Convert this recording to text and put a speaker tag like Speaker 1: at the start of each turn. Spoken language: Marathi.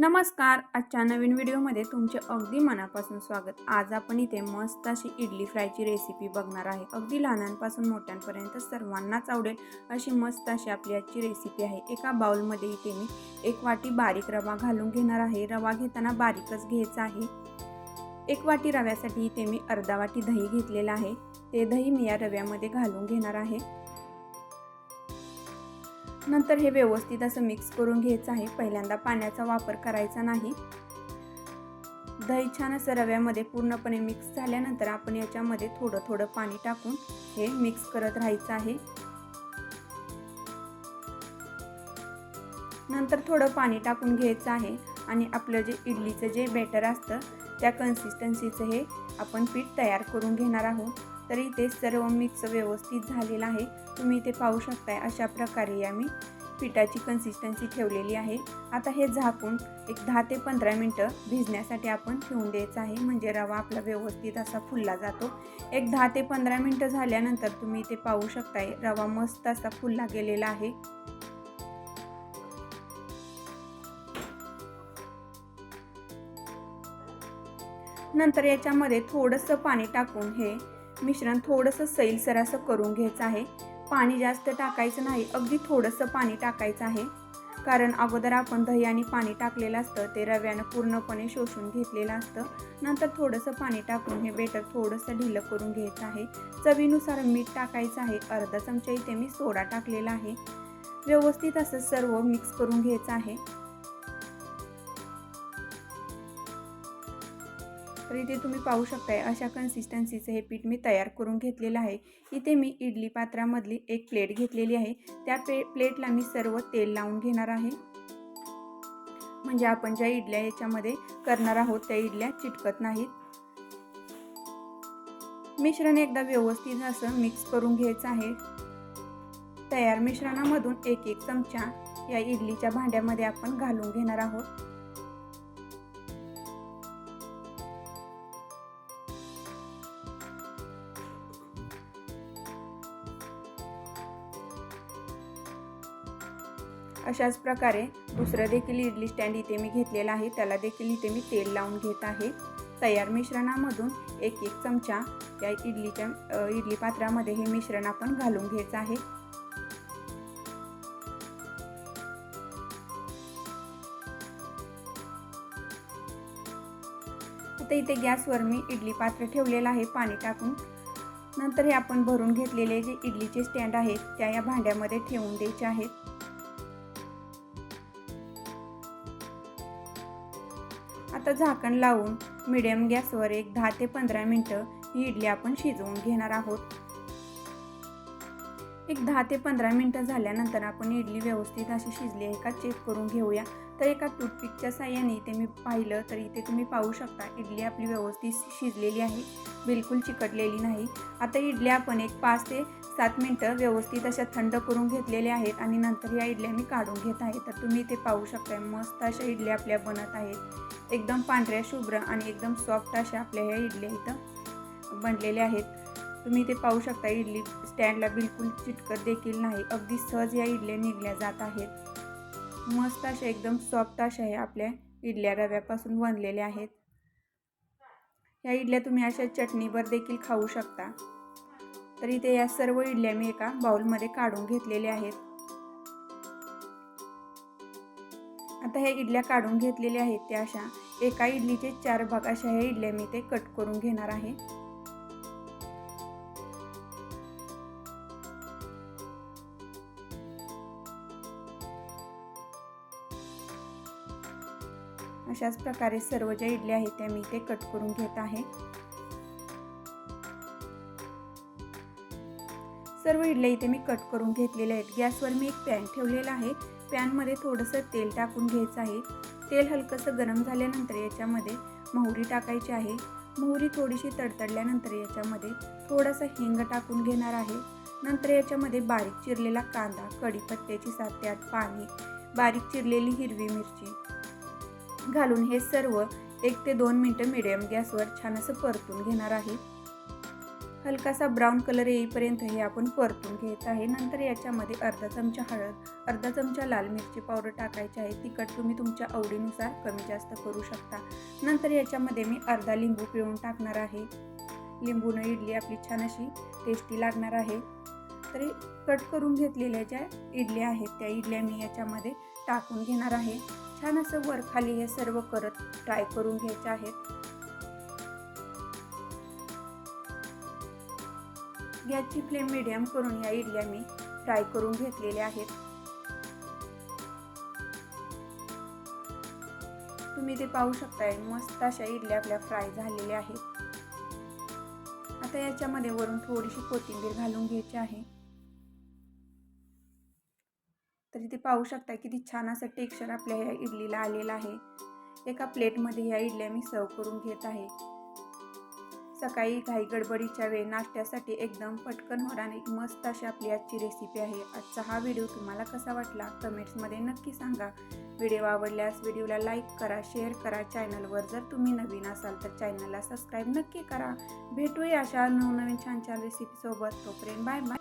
Speaker 1: नमस्कार. आजच्या नवीन व्हिडिओमध्ये तुमचे अगदी मनापासून स्वागत. आज आपण इथे मस्त अशी इडली फ्रायची रेसिपी बघणार आहे. अगदी लहानांपासून मोठ्यांपर्यंत सर्वांनाच आवडेल अशी मस्त अशी आपली आजची रेसिपी आहे. एका बाउलमध्ये इथे मी एक वाटी बारीक रवा घालून घेणार आहे. रवा घेताना बारीकच घ्यायचा आहे. एक वाटी रव्यासाठी इथे मी अर्धा वाटी दही घेतलेला आहे. ते दही मी या रव्यामध्ये घालून घेणार आहे. नंतर हे व्यवस्थित असं मिक्स करून घ्यायचं आहे. पहिल्यांदा पाण्याचा वापर करायचा नाही. दही छान असं रव्यामध्ये पूर्णपणे मिक्स झाल्यानंतर आपण याच्यामध्ये थोडं थोडं पाणी टाकून हे मिक्स करत राहायचं आहे. नंतर थोडं पाणी टाकून घ्यायचं आहे आणि आपलं जे इडलीचं जे बेटर असतं त्या कन्सिस्टन्सीचं हे आपण पीठ तयार करून घेणार आहोत. तरी ते सर्व मिक्स व्यवस्थित झालेलं आहे. तुम्ही इथे पाहू शकताय अशा प्रकारे या मी पिठाची कन्सिस्टन्सी ठेवलेली आहे. आता हे झाकून एक दहा ते पंधरा मिनटं भिजण्यासाठी आपण ठेवून द्यायचं आहे. म्हणजे रवा आपला व्यवस्थित असा फुलला जातो. एक दहा ते पंधरा मिनटं झाल्यानंतर तुम्ही इथे पाहू शकताय रवा मस्त असा फुलला गेलेला आहे. नंतर याच्यामध्ये थोडंसं पाणी टाकून हे मिश्रण थोडंसं सैलसर असं करून घ्यायचं आहे. पाणी जास्त टाकायचं नाही अगदी थोडंसं पाणी टाकायचं आहे. कारण अगोदर आपण दही आणि पाणी टाकलेलं असतं ते रव्यानं पूर्णपणे शोषून घेतलेलं असतं. नंतर थोडंसं पाणी टाकून हे बेटर थोडंसं ढिलं करून घ्यायचं आहे. चवीनुसार मीठ टाकायचं आहे अर्धा चमचा इथे मी सोडा टाकलेला आहे. व्यवस्थित असं सर्व मिक्स करून घ्यायचं आहे. तर इथे तुम्ही पाहू शकताय अशा कन्सिस्टन्सीचं हे पीठ मी तयार करून घेतलेलं आहे. इथे मी इडली पात्रामधली एक प्लेट घेतलेली आहे. त्या पे प्लेटला मी सर्व तेल लावून घेणार आहे. म्हणजे आपण ज्या इडल्या याच्यामध्ये करणार आहोत त्या इडल्या चिटकत नाहीत. मिश्रण एकदा व्यवस्थित असं मिक्स करून घ्यायचं आहे. तयार मिश्रणामधून एक एक चमचा या इडलीच्या भांड्यामध्ये आपण घालून घेणार आहोत. अशाच प्रकारे दुसरं देखील इडली स्टँड इथे मी घेतलेला आहे. त्याला देखील इथे मी तेल लावून घेत आहे. तयार मिश्रणामधून एक एक चमचा या इडलीच्या इडली पात्रामध्ये हे मिश्रण आपण घालून घ्यायचं आहे. आता इथे गॅसवर मी इडली पात्र ठेवलेलं आहे. पाणी टाकून. नंतर हे आपण भरून घेतलेले जे इडलीचे स्टँड आहेत त्या या भांड्यामध्ये ठेवून द्यायचे आहेत. आता झाकण लावून मिडियम गॅसवर एक दहा ते पंधरा मिनटं ही इडली आपण शिजवून घेणार आहोत. एक दहा ते पंधरा मिनटं झाल्यानंतर आपण इडली व्यवस्थित अशी शिजली आहे का चेक करून घेऊया. तर एका टूथपिकच्या साह्याने इथे मी पाहिलं तर इथे तुम्ही पाहू शकता इडली आपली व्यवस्थित शिजलेली आहे. बिलकुल चिकटलेली नाही. आता इडली आपण एक पाच ते सात मिनटं व्यवस्थित अशा थंड करून घेतलेल्या आहेत आणि नंतर या इडल्या मी काढून घेत आहे. तर तुम्ही ते पाहू शकता मस्त अशा इडल्या आपल्या बनत आहेत. एकदम पांढऱ्या शुभ्र आणि एकदम सॉफ्ट अशा आपल्या ह्या इडल्या इथं बनलेल्या आहेत. तुम्ही ते पाहू शकता इडली स्टँडला बिलकुल चिटकत देखील नाही. अगदी सहज या इडल्या निघल्या जात आहेत. मस्त अशा एकदम सॉफ्ट अशा ह्या आपल्या इडल्या रव्यापासून बनलेल्या आहेत. ह्या इडल्या तुम्ही अशा चटणीवर देखील खाऊ शकता. तर इथे या सर्व इडल्या मी एका बाउलमध्ये काढून घेतलेल्या आहेत. आता ह्या इडल्या काढून घेतलेल्या आहेत त्या अशा. एका इडलीचे चार भाग अशा ह्या इडल्या मी ते कट करून घेणार आहे. अशाच प्रकारे सर्व ज्या इडल्या आहेत त्या मी ते कट करून घेत आहे. सर्व इडल्या इथे मी कट करून घेतलेल्या आहेत. गॅसवर मी एक पॅन ठेवलेला आहे. पॅनमध्ये थोडंसं तेल टाकून घ्यायचं आहे. तेल हलकंसं गरम झाल्यानंतर याच्यामध्ये मोहरी टाकायची आहे. मोहरी थोडीशी तडतडल्यानंतर याच्यामध्ये थोडासा हिंग टाकून घेणार आहे. नंतर याच्यामध्ये बारीक चिरलेला कांदा कढीपत्त्याची सात ते आठ पाणी बारीक चिरलेली हिरवी मिरची घालून हे सर्व एक ते दोन मिनटं मिडियम गॅसवर छान असं परतून घेणार आहे. हलकासा ब्राऊन कलर येईपर्यंत हे आपण परतून घ्यायचं आहे. नंतर याच्यामध्ये अर्धा चमचा हळद अर्धा चमचा लाल मिरची पावडर टाकायची आहे. तिखट तुम्ही तुमच्या आवडीनुसार कमी जास्त करू शकता. नंतर याच्यामध्ये मी अर्धा लिंबू पिळून टाकणार आहे. लिंबूनं इडली आपली छान अशी टेस्टी लागणार आहे. तरी कट करून घेतलेल्या ज्या इडल्या आहेत त्या इडल्या मी याच्यामध्ये टाकून घेणार आहे. छान असं वर खाली हे सर्व करत फ्राय करून घ्यायचे आहेत. गॅसची फ्लेम मिडियम करून या इडल्या मी फ्राय करून घेतलेल्या आहेत. तुम्ही ते पाहू शकताय मस्त अशा इडल्या आपल्या फ्राय झालेल्या आहेत. आता याच्यामध्ये वरून थोडीशी कोथिंबीर घालून घ्यायची आहे. तरी ते पाहू शकता किती छान असं टेक्स्चर आपल्या ह्या इडलीला आलेलं आहे. एका प्लेटमध्ये ह्या इडल्या मी सर्व करून घेत आहे. सकाळी घाई गडबडीच्या वेळी नाश्त्यासाठी एकदम पटकन होणारी मस्त अशी आपली आजची रेसिपी आहे. आजचा हा व्हिडिओ तुम्हाला कसा वाटला? कमेंट्समध्ये नक्की सांगा. व्हिडिओ आवडल्यास व्हिडिओला लाईक करा शेअर करा. चॅनलवर जर तुम्ही नवीन असाल तर चॅनलला सबस्क्राईब नक्की करा. भेटूया अशा नवनवीन छान छान रेसिपीसोबत तोपर्यंत बाय बाय